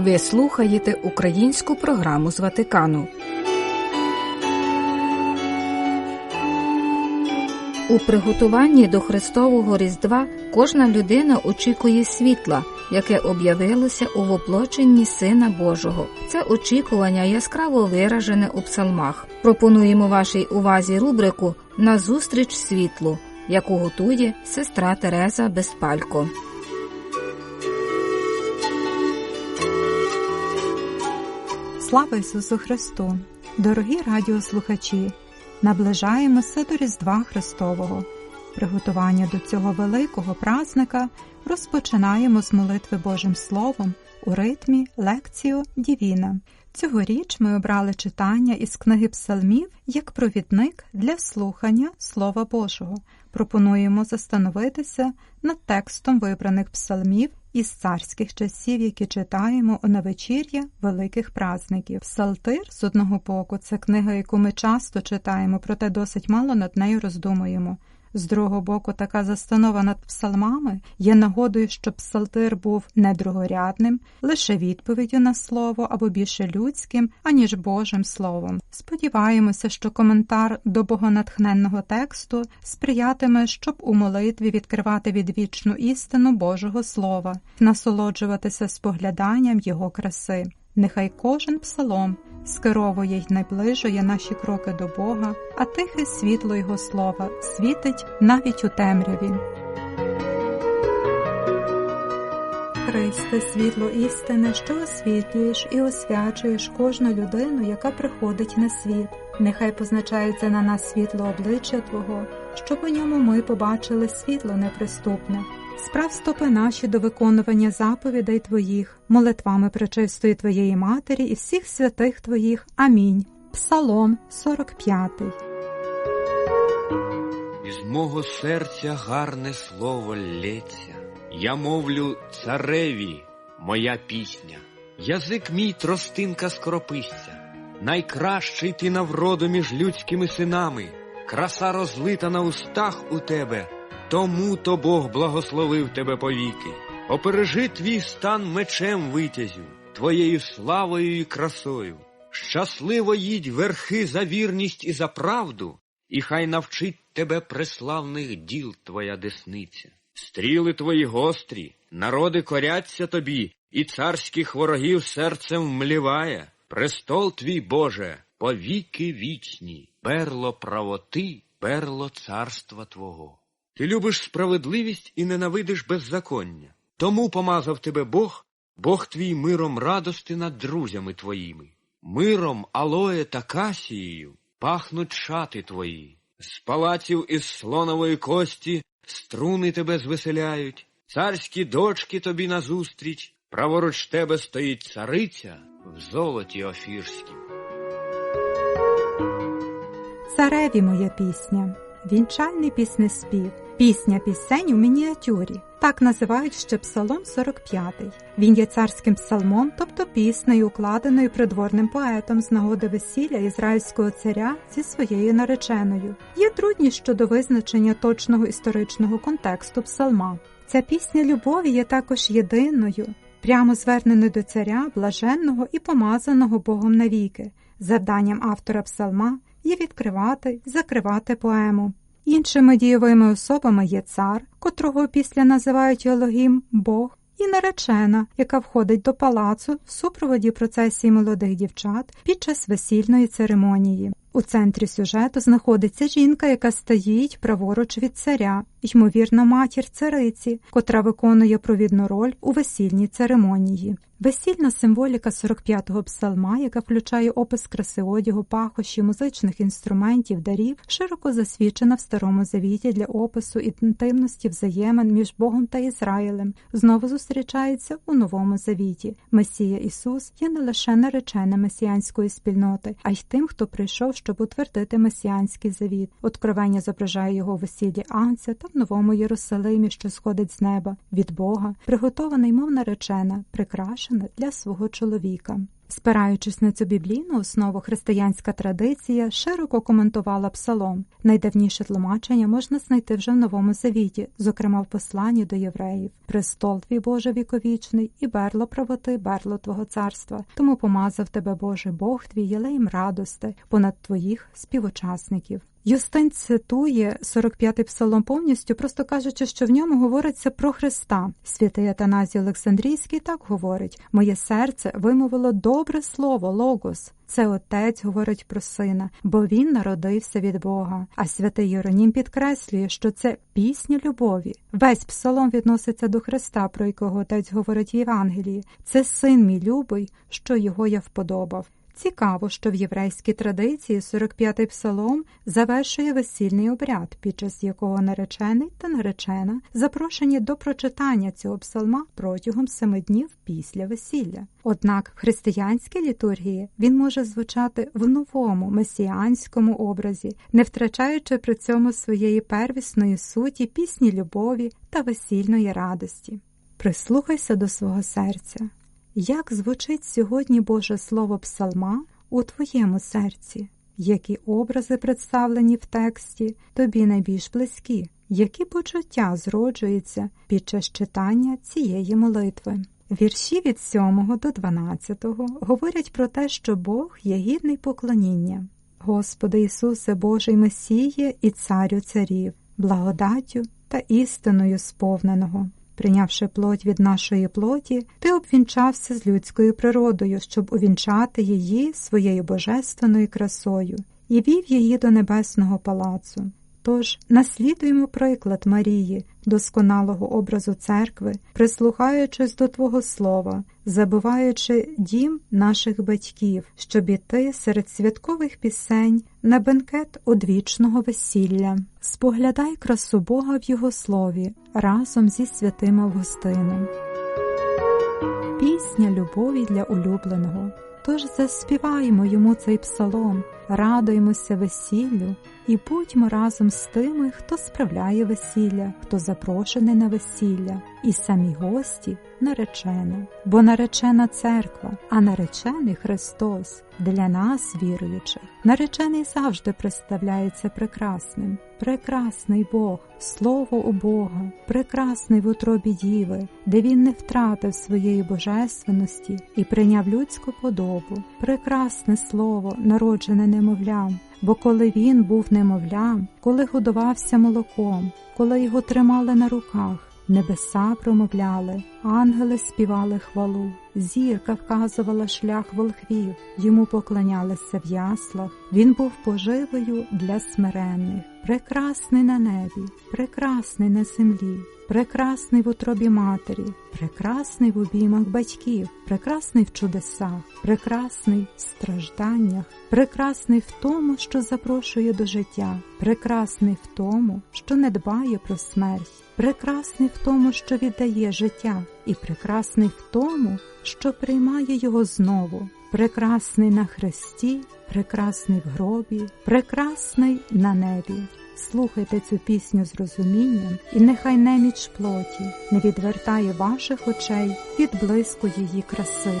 Ви слухаєте українську програму з Ватикану. У приготуванні до Христового Різдва кожна людина очікує світла, яке об'явилося у воплоченні Сина Божого. Це очікування яскраво виражене у псалмах. Пропонуємо вашій увазі рубрику Назустріч світлу, яку готує сестра Тереза Безпалько. Слава Ісусу Христу! Дорогі радіослухачі! Наближаємося до Різдва Христового. Приготування до цього великого празника розпочинаємо з молитви Божим Словом у ритмі лекціо Дівіна. Цьогоріч ми обрали читання із книги Псалмів як провідник для слухання Слова Божого. Пропонуємо застановитися над текстом вибраних псалмів із царських часів, які читаємо на вечір'я великих празників. Псалтир, з одного боку, це книга, яку ми часто читаємо, проте досить мало над нею роздумуємо. З другого боку, така застанова над псалмами є нагодою, щоб псалтир був не другорядним, лише відповіддю на слово або більше людським, аніж Божим словом. Сподіваємося, що коментар до богонатхненного тексту сприятиме, щоб у молитві відкривати відвічну істину Божого Слова, насолоджуватися спогляданням його краси. Нехай кожен псалом скеровує й наближує наші кроки до Бога, а тихе світло Його слова світить навіть у темряві. Христе, світло істини, що освітлюєш і освячуєш кожну людину, яка приходить на світ. Нехай позначається на нас світло обличчя Твого, щоб у ньому ми побачили світло неприступне. Справ стопи наші до виконування заповідей Твоїх, молитвами пречистої Твоєї Матері і всіх святих Твоїх. Амінь. Псалом 45 Із мого серця гарне слово лється, я мовлю цареві, моя пісня, язик мій тростинка скорописця, найкращий ти на вроду між людськими синами, краса розлита на устах у тебе. Тому то Бог благословив тебе повіки. Опережи твій стан мечем витязю, твоєю славою і красою. Щасливо їдь верхи за вірність і за правду, і хай навчить тебе преславних діл твоя десниця. Стріли твої гострі, народи коряться тобі, і царських ворогів серцем мліває. Престол твій, Боже, повіки вічні, перло правоти, перло царства Твого. Ти любиш справедливість і ненавидиш беззаконня. Тому помазав тебе Бог, Бог твій миром радости над друзями твоїми. Миром алоє та касією пахнуть шати твої. З палаців із слонової кості струни тебе звеселяють, царські дочки тобі назустріч, праворуч тебе стоїть цариця в золоті офірськім. Цареві моя пісня. Вінчальний піснеспів, пісня пісень у мініатюрі. Так називають ще Псалом 45. Він є царським псалмом, тобто піснею, укладеною придворним поетом з нагоди весілля ізраїльського царя зі своєю нареченою. Є трудність щодо визначення точного історичного контексту псалма. Ця пісня любові є також єдиною, прямо зверненою до царя, блаженного і помазаного Богом навіки. Завданням автора псалма є відкривати закривати поему. Іншими дієвими особами є цар, котрого після називають Йологім Бог, і наречена, яка входить до палацу в супроводі процесії молодих дівчат під час весільної церемонії. У центрі сюжету знаходиться жінка, яка стоїть праворуч від царя, ймовірно, матір цариці, котра виконує провідну роль у весільній церемонії. Весільна символіка 45-го псалма, яка включає опис краси одягу, пахощі, музичних інструментів, дарів, широко засвідчена в старому завіті для опису інтимності взаємин між Богом та Ізраїлем, знову зустрічається у новому завіті. Месія Ісус є не лише нареченим месіянської спільноти, а й тим, хто прийшов, щоб утвердити месіанський завіт. Откровення зображає його весіллі Анця та новому Єрусалимі, що сходить з неба, від Бога, приготований, мов наречена, прикрашена для свого чоловіка. Спираючись на цю біблійну основу, християнська традиція широко коментувала псалом. Найдавніше тлумачення можна знайти вже в Новому Завіті, зокрема в посланні до євреїв. Престол твій Боже віковічний, і берло правоти, берло Твого царства. Тому помазав тебе, Боже, Бог твій, єлеєм радости понад твоїх співучасників. Юстин цитує 45-й псалом повністю, просто кажучи, що в ньому говориться про Христа. Святий Атаназій Олександрійський так говорить: Моє серце вимовило добре слово, логос. Це отець говорить про сина, бо він народився від Бога. А святий Єронім підкреслює, що це пісня любові. Весь псалом відноситься до Христа, про якого отець говорить в Євангелії. Це син мій любий, що його я вподобав. Цікаво, що в єврейській традиції 45-й псалом завершує весільний обряд, під час якого наречений та наречена запрошені до прочитання цього псалма протягом семи днів після весілля. Однак в християнській літургії він може звучати в новому месіанському образі, не втрачаючи при цьому своєї первісної суті пісні любові та весільної радості. Прислухайся до свого серця. Як звучить сьогодні Боже Слово Псалма у твоєму серці? Які образи представлені в тексті тобі найбільш близькі? Які почуття зроджуються під час читання цієї молитви? Вірші від 7 до 12 говорять про те, що Бог є гідний поклоніння. Господи Ісусе Божий Месіє і Царю царів, благодаттю та істиною сповненого. Прийнявши плоть від нашої плоті, ти обвінчався з людською природою, щоб увінчати її своєю божественною красою, і вів її до небесного палацу. Тож наслідуємо приклад Марії, досконалого образу церкви, прислухаючись до Твого Слова, забуваючи дім наших батьків, щоб іти серед святкових пісень на бенкет одвічного весілля. Споглядай красу Бога в Його слові разом зі святим Августином. Пісня любові для улюбленого. Тож заспіваємо йому цей псалом, радуємося весіллю і будьмо разом з тими, хто справляє весілля, хто запрошений на весілля, і самі гості наречена, бо наречена церква, а наречений Христос для нас, віруючих. Наречений завжди представляється прекрасним, прекрасний Бог, Слово у Бога, прекрасний в утробі Діви, де він не втратив своєї божественності і прийняв людську подобу, прекрасне слово, народжене немовлям. Бо коли він був немовлям, коли годувався молоком, коли його тримали на руках, небеса промовляли, ангели співали хвалу, зірка вказувала шлях волхвів, йому поклонялися в яслах, він був поживою для смиренних, прекрасний на небі, прекрасний на землі, прекрасний в утробі матері, прекрасний в обіймах батьків, прекрасний в чудесах, прекрасний в стражданнях, прекрасний в тому, що запрошує до життя, прекрасний в тому, що не дбає про смерть, прекрасний в тому, що віддає життя, і прекрасний в тому, що приймає його знову, прекрасний на хресті, прекрасний в гробі, прекрасний на небі. Слухайте цю пісню з розумінням, і нехай неміч плоті не відвертає ваших очей від блиску її краси.